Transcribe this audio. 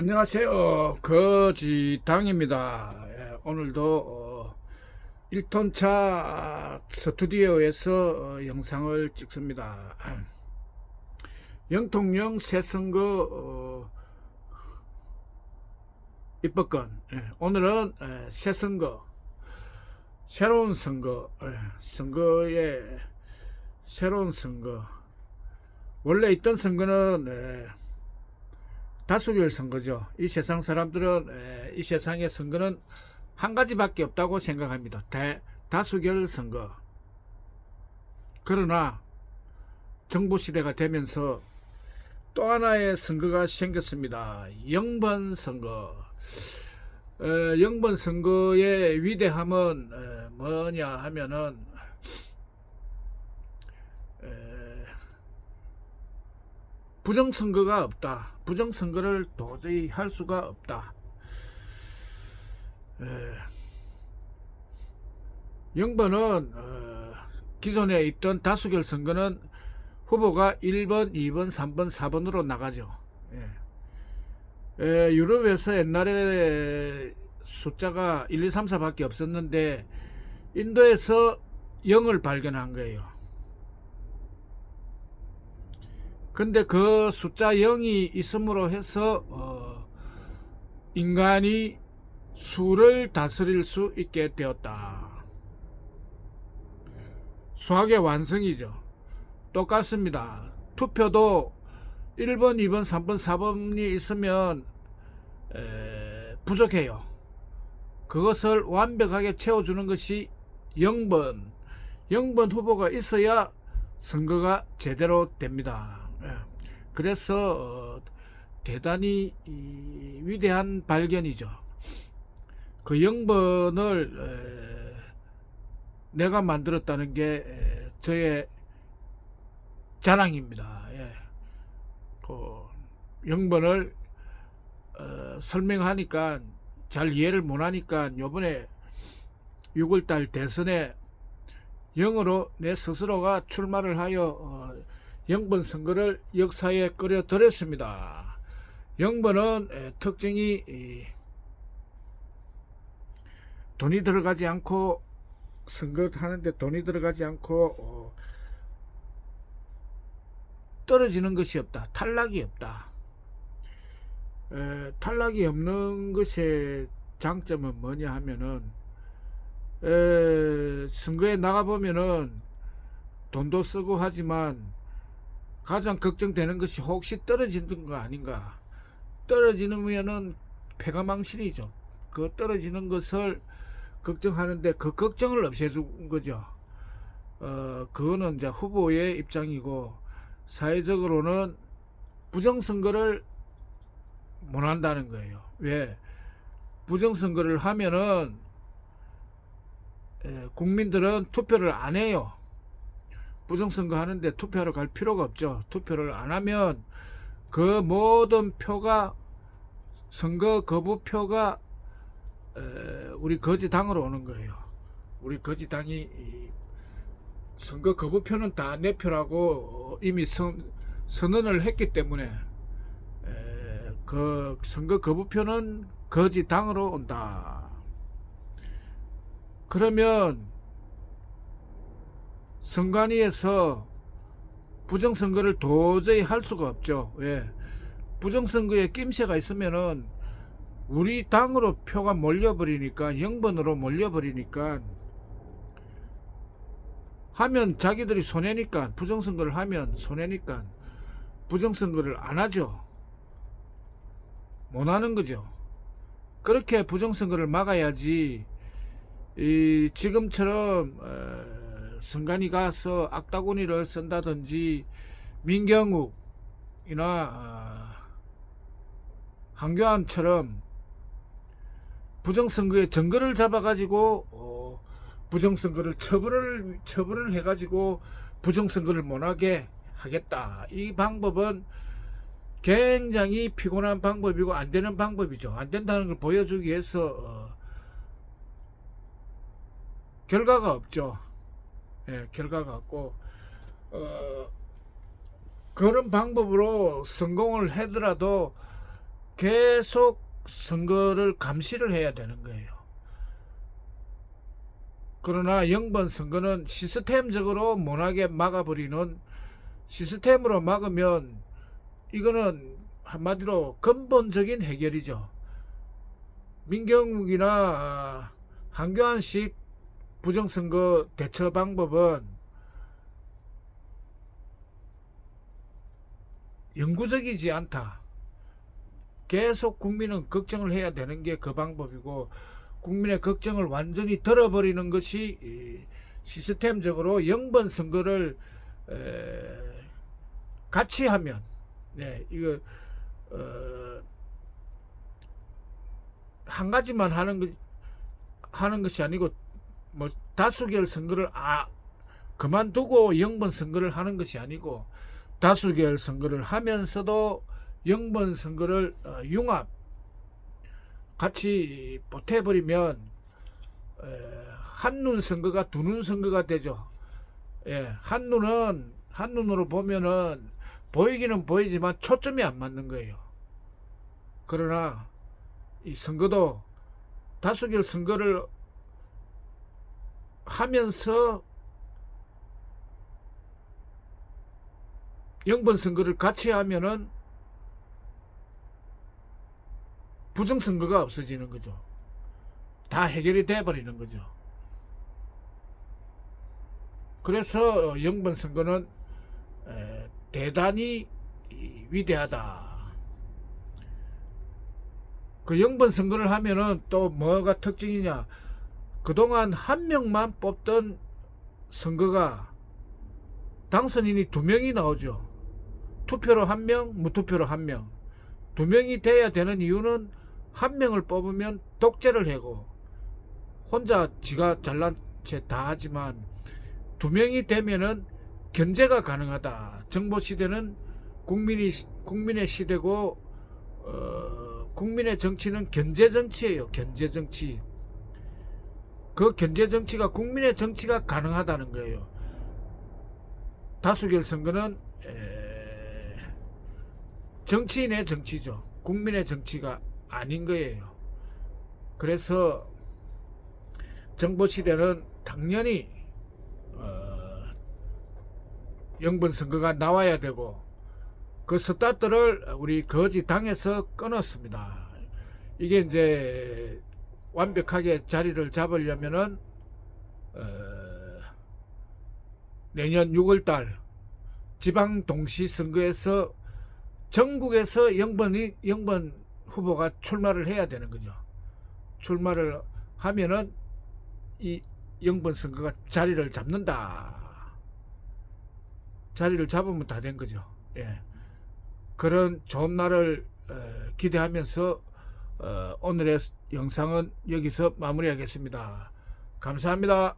안녕하세요. 거지당입니다. 예, 오늘도 어, 1톤차 스튜디오에서 어, 영상을 찍습니다. 영통령 새선거 어, 입법권. 예, 오늘은 예, 새선거, 새로운 선거, 예, 선거의 새로운 선거. 원래 있던 선거는 예, 다수결 선거죠. 이 세상 사람들은 에, 이 세상의 선거는 한 가지밖에 없다고 생각합니다. 대, 다수결 선거. 그러나 정보 시대가 되면서 또 하나의 선거가 생겼습니다. 영번 선거. 에, 영번 선거의 위대함은 에, 뭐냐 하면은 에, 부정 선거가 없다. 부정선거를 도저히 할 수가 없다. 에, 영번은 어, 기존에 있던 다수결 선거는 후보가 1번, 2번, 3번, 4번으로 나가죠. 예. 에, 유럽에서 옛날에 숫자가 1, 2, 3, 4밖에 없었는데 인도에서 0을 발견한 거예요. 근데 그 숫자 0이 있음으로 해서 어, 인간이 수를 다스릴 수 있게 되었다. 수학의 완성이죠. 똑같습니다. 투표도 1번, 2번, 3번, 4번이 있으면 에, 부족해요. 그것을 완벽하게 채워주는 것이 0번. 0번 후보가 있어야 선거가 제대로 됩니다. 예. 그래서 어, 대단히 이, 위대한 발견이죠. 그 0번을 에, 내가 만들었다는 게 에, 저의 자랑입니다. 예. 그 0번을 어, 설명하니까 잘 이해를 못하니까 요번에 6월달 대선에 영으로 내 스스로가 출마를 하여 어, 영번 선거를 역사에 끌어들였습니다. 영번은 에, 특징이 이, 돈이 들어가지 않고 선거하는데 돈이 들어가지 않고 어, 떨어지는 것이 없다. 탈락이 없다. 에, 탈락이 없는 것의 장점은 뭐냐 하면은 에, 선거에 나가 보면은 돈도 쓰고 하지만 가장 걱정되는 것이 혹시 떨어지는 거 아닌가. 떨어지면은 패가망신이죠. 그 떨어지는 것을 걱정하는데 그 걱정을 없애준 거죠. 어, 그거는 이제 후보의 입장이고 사회적으로는 부정선거를 못 한다는 거예요. 왜? 부정선거를 하면은 에, 국민들은 투표를 안 해요. 부정선거 하는데 투표하러 갈 필요가 없죠. 투표를 안 하면 그 모든 표가 선거 거부 표가 에, 우리 거지당으로 오는 거예요. 우리 거지당이 이 선거 거부표는 다 내 표라고 이미 선, 선언을 했기 때문에 에, 그 선거 거부표는 거지당으로 온다. 그러면 선관위에서 부정선거를 도저히 할 수가 없죠. 왜? 부정선거에 낌새가 있으면은 우리 당으로 표가 몰려버리니까 0번으로 몰려버리니까 하면 자기들이 손해니까 부정선거를 하면 손해니까 부정선거를 안 하죠. 못 하는 거죠. 그렇게 부정선거를 막아야지 이 지금처럼 어, 선관위 가서 악다구니를 쓴다든지 민경욱이나 어, 한교안처럼 부정선거의 증거를 잡아가지고 어, 부정선거를 처벌을 처벌을 해가지고 부정선거를 못하게 하겠다. 이 방법은 굉장히 피곤한 방법이고 안 되는 방법이죠. 안 된다는 걸 보여주기 위해서 어, 결과가 없죠. 예, 결과가 없고 어, 그런 방법으로 성공을 하더라도 계속 선거를 감시를 해야 되는 거예요. 그러나 영번 선거는 시스템적으로 못하게 막아버리는 시스템으로 막으면 이거는 한마디로 근본적인 해결이죠. 민경욱이나 한교안식 부정선거 대처 방법은 영구적이지 않다. 계속 국민은 걱정을 해야 되는 게 그 방법이고 국민의 걱정을 완전히 덜어버리는 것이 이 시스템적으로 영번 선거를 에, 같이 하면 네 이거 어, 한 가지만 하는 것 하는 것이 아니고 뭐 다수결 선거를 아 그만두고 영번 선거를 하는 것이 아니고 다수결 선거를 하면서도 영번 선거를 어, 융합 같이 보태버리면 한눈 선거가 두 눈 선거가 되죠. 예, 한눈은 한눈으로 보면은 보이기는 보이지만 초점이 안 맞는 거예요. 그러나 이 선거도 다수결 선거를 하면서 영번 선거를 같이 하면은 부정 선거가 없어지는 거죠. 다 해결이 돼 버리는 거죠. 그래서 어, 영번 선거는 에, 대단히 이, 위대하다. 그 영번 선거를 하면은 또 뭐가 특징이냐? 그동안 한 명만 뽑던 선거가 당선인이 두 명이 나오죠. 투표로 한 명, 무투표로 한 명. 두 명이 돼야 되는 이유는 한 명을 뽑으면 독재를 하고 혼자 지가 잘난 채 다 하지만 두 명이 되면은 견제가 가능하다. 정보 시대는 국민이 국민의 시대고 어, 국민의 정치는 견제 정치예요. 견제 정치. 그 견제 정치가 국민의 정치가 가능하다는 거예요. 다수결 선거는 에, 정치인의 정치죠. 국민의 정치가 아닌 거예요. 그래서 정보 시대는 당연히 어, 영번 선거가 나와야 되고 그 스타트를 우리 거지 당에서 끊었습니다. 이게 이제 완벽하게 자리를 잡으려면은 어, 내년 6월달 지방 동시 선거에서 전국에서 영번이 영번 후보가 출마를 해야 되는 거죠. 출마를 하면은 이 영번 선거가 자리를 잡는다. 자리를 잡으면 다 된 거죠. 예. 그런 좋은 날을 어, 기대하면서 어, 오늘의 영상은 여기서 마무리하겠습니다. 감사합니다.